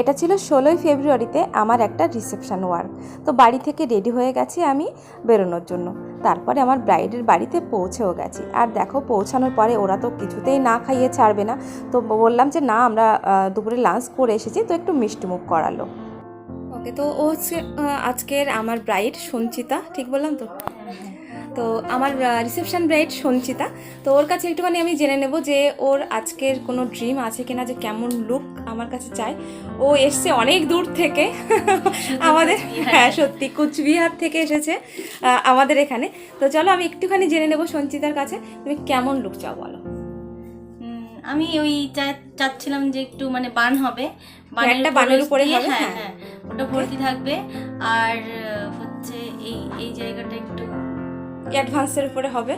এটা ছিল ষোলোই ফেব্রুয়ারিতে আমার একটা রিসেপশন ওয়ার্ক। তো বাড়ি থেকে রেডি হয়ে গেছি আমি বেরোনোর জন্য। তারপরে আমার ব্রাইডের বাড়িতে পৌঁছেও গেছি। আর দেখো পৌঁছানোর পরে ওরা তো কিছুতেই না খাইয়ে ছাড়বে না। তো বললাম যে না আমরা দুপুরে লাঞ্চ করে এসেছি তো একটু মিষ্টিমুখ করালো। ওকে তো ও হচ্ছে আজকের আমার ব্রাইড সঞ্চিতা ঠিক বললাম তো? তো আমার রিসেপশন ব্রাইড সঞ্চিতা। তো ওর কাছে একটুখানি আমি জেনে নেব যে ওর আজকের কোনো ড্রিম আছে কিনা যে কেমন লুক আমার কাছে চাই। ও এসছে অনেক দূর থেকে। আমাদের হ্যাঁ সত্যি কুচবিহার থেকে এসেছে আমাদের এখানে। তো চলো আমি একটুখানি জেনে নেব সঞ্চিতার কাছে তুমি কেমন লুক চাও বলো? আমি ওই চাচ্ছিলাম যে একটু মানে বান হবে। একটা বানের উপরে হবে, হ্যাঁ হ্যাঁ। হ্যাঁ ওটা ভর্তি থাকবে। আর হচ্ছে এই এই জায়গাটা একটু অ্যাডভান্সের উপরে হবে?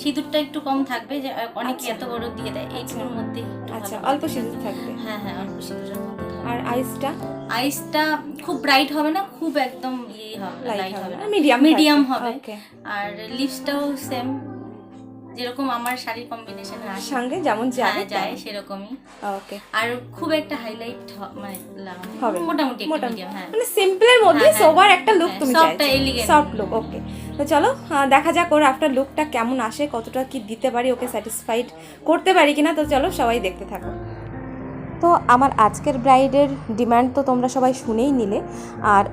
সিঁদুরটা একটু কম থাকবে যে অনেকে আচ্ছা। এত বড় দিয়ে দেয় এইগুলোর মধ্যে আচ্ছা অল্প সিঁদুর থাকবে। হ্যাঁ হ্যাঁ অল্প সিঁদুরের মধ্যে আর আইসটা? আইসটা খুব ব্রাইট হবে না খুব একদম ইয়ে হবে লাইট হবে। না মিডিয়াম মিডিয়াম হবে। আর লিপসটাও সেম যেরকম আমার শাড়ির কম্বিনেশন সঙ্গে যেমন যায় হ্যাঁ, যায় সেরকমই। ওকে আর খুব একটা হাইলাইট মানে হবে মোটামুটি মোটামুটি। মিডিয়াম হ্যাঁ। মানে সিম্পলের মধ্যে হ্যাঁ, হ্যাঁ। সোবার একটা লুক হ্যাঁ, তুমি চাইছো। elegant। সফট লুক ওকে তো চলো দেখা যাক ওর আফটার লুকটা কেমন আসে, কতটা কি দিতে পারি ওকে স্যাটিসফাইড করতে পারি কিনা, তো চলো সবাই দেখতে থাকো। তো আমার আজকের ব্রাইডের ডিমান্ড তো তোমরা সবাই শুনেই নিলে। আর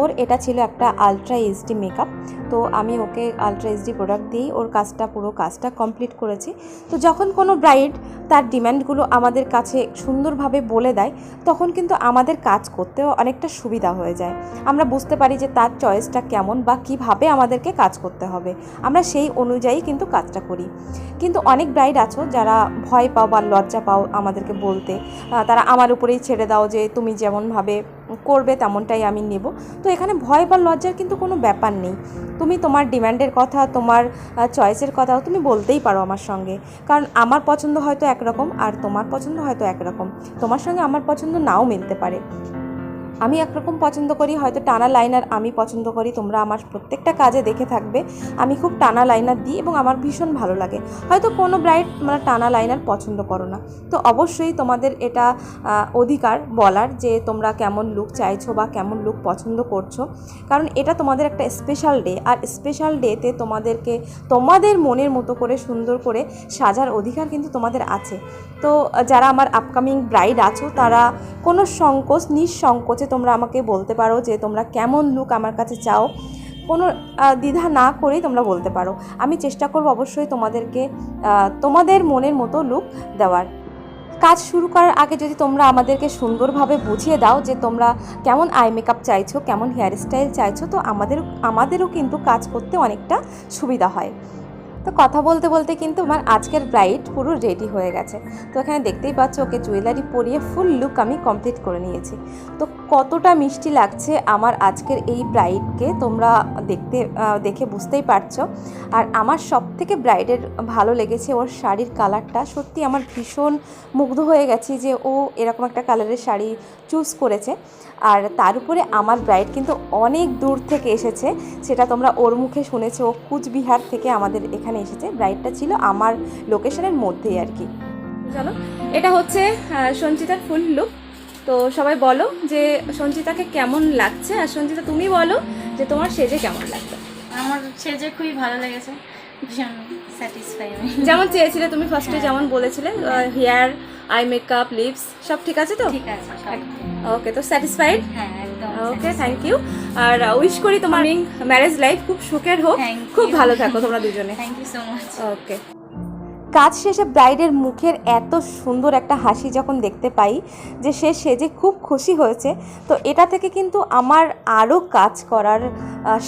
ওর এটা ছিল একটা আলট্রা এইচডি মেকআপ তো আমি ওকে আলট্রা এইচডি প্রোডাক্ট দিয়েই ওর কাজটা, পুরো কাজটা কমপ্লিট করেছি। তো যখন কোনো ব্রাইড তার ডিম্যান্ডগুলো আমাদের কাছে সুন্দরভাবে বলে দেয়, তখন কিন্তু আমাদের কাজ করতেও অনেকটা সুবিধা হয়ে যায়। আমরা বুঝতে পারি যে তার চয়েসটা কেমন বা কীভাবে আমাদেরকে কাজ করতে হবে। আমরা সেই অনুযায়ী কিন্তু কাজটা করি। কিন্তু অনেক ব্রাইড আছো যারা ভয় পাও বা লজ্জা পাও আমাদেরকে বলতে। তারা আমার উপরেই ছেড়ে দাও যে তুমি যেমনভাবে করবে তেমনটাই আমি নেব। তো এখানে ভয় বা লজ্জার কিন্তু কোনো ব্যাপার নেই। তুমি তোমার ডিম্যান্ডের কথা, তোমার চয়েসের কথাও তুমি বলতেই পারো আমার সঙ্গে। কারণ আমার পছন্দ হয়তো একরকম আর তোমার পছন্দ হয়তো একরকম। তোমার সঙ্গে আমার পছন্দ নাও মিলতে পারে। আমি একরকম পছন্দ করি, হয়তো টানা লাইনার আমি পছন্দ করি, তোমরা আমার প্রত্যেকটা কাজে দেখে থাকবে। আমি খুব টানা লাইনার দিই এবং আমার ভীষণ ভালো লাগে। হয়তো কোনো ব্রাইড মানে টানা লাইনার পছন্দ করো না। তো অবশ্যই তোমাদের এটা অধিকার বলার যে তোমরা কেমন লুক চাইছো বা কেমন লুক পছন্দ করছ। কারণ এটা তোমাদের একটা স্পেশাল ডে আর স্পেশাল ডেতে তোমাদেরকে, তোমাদের মনের মতো করে সুন্দর করে সাজার অধিকার কিন্তু তোমাদের আছে। তো যারা আমার আপকামিং ব্রাইড আছো, তারা কোনো সংকোচ, নিঃসংকোচে তোমরা আমাকে বলতে পারো যে তোমরা কেমন লুক আমার কাছে চাও, কোনো দ্বিধা না করেই তোমরা বলতে পারো। আমি চেষ্টা করব অবশ্যই তোমাদেরকে তোমাদের মনের মতো লুক দেওয়ার। কাজ শুরু করার আগে যদি তোমরা আমাদেরকে সুন্দরভাবে বুঝিয়ে দাও যে তোমরা কেমন আই মেকআপ চাইছো, কেমন হেয়ার স্টাইল চাইছো, তো আমাদের, আমাদেরও কিন্তু কাজ করতে অনেকটা সুবিধা হয়। তো কথা বলতে বলতে কিন্তু আমার আজকের ব্রাইড পুরো রেডি হয়ে গেছে। তো এখানে দেখতেই পাচ্ছ ওকে জুয়েলারি পরিয়ে ফুল লুক আমি কমপ্লিট করে নিয়েছি। তো কতটা মিষ্টি লাগছে আমার আজকের এই ব্রাইডকে তোমরা দেখতে দেখে বুঝতেই পারছ। আর আমার সব থেকে ব্রাইডের ভালো লেগেছে ওর শাড়ির কালারটা। সত্যি আমার ভীষণ মুগ্ধ হয়ে গেছি যে ও এরকম একটা কালারের শাড়ি চুজ করেছে। আর তার উপরে আমার ব্রাইড কিন্তু অনেক দূর থেকে এসেছে। সেটা তোমরা ওর মুখে শুনেছো। ও কুচবিহার থেকে আমাদের এখানে এসেছে। ব্রাইডটা ছিল আমার লোকেশনের মধ্যেই আর কি। চলো, এটা হচ্ছে সঞ্চিতার ফুল লুক তো সবাই বলো যে সঞ্চিতাকে কেমন লাগছে? আর সঞ্চিতা তুমি বলো যে তোমার সেজে কেমন লাগবে আমার সেজে খুবই ভালো লেগেছে। ভীষণ স্যাটিসফাই আমি যেমন চেয়েছিলে তুমি ফার্স্টে। যেমন বলেছিলে হেয়ার আই মেকআপ লিপস সব ঠিক আছে তো? ঠিক আছে ওকে তো স্যাটিসফাইড হ্যাঁ একদম ওকে থ্যাংক ইউ আর উইশ করি তোমার ম্যারেজ লাইফ খুব সুখের হোক। খুব ভালো থাকো তোমরা দুজনে। Thank you so much okay কাজ শেষে ব্রাইডের মুখের এত সুন্দর একটা হাসি যখন দেখতে পাই যে সে সেজে খুব খুশি হয়েছে, তো এটা থেকে কিন্তু আমার আরও কাজ করার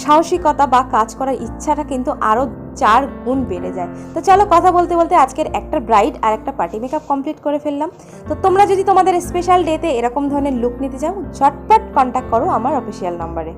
সাহসিকতা বা কাজ করার ইচ্ছাটা কিন্তু আরও চার গুণ বেড়ে যায়। তো চলো কথা বলতে বলতে আজকের একটা ব্রাইড আর একটা পার্টি মেকআপ কমপ্লিট করে ফেললাম। তো তোমরা যদি তোমাদের স্পেশাল ডেতে এরকম ধরনের লুক নিতে চাও, ঝটপট কন্ট্যাক্ট করো আমার অফিসিয়াল নাম্বারে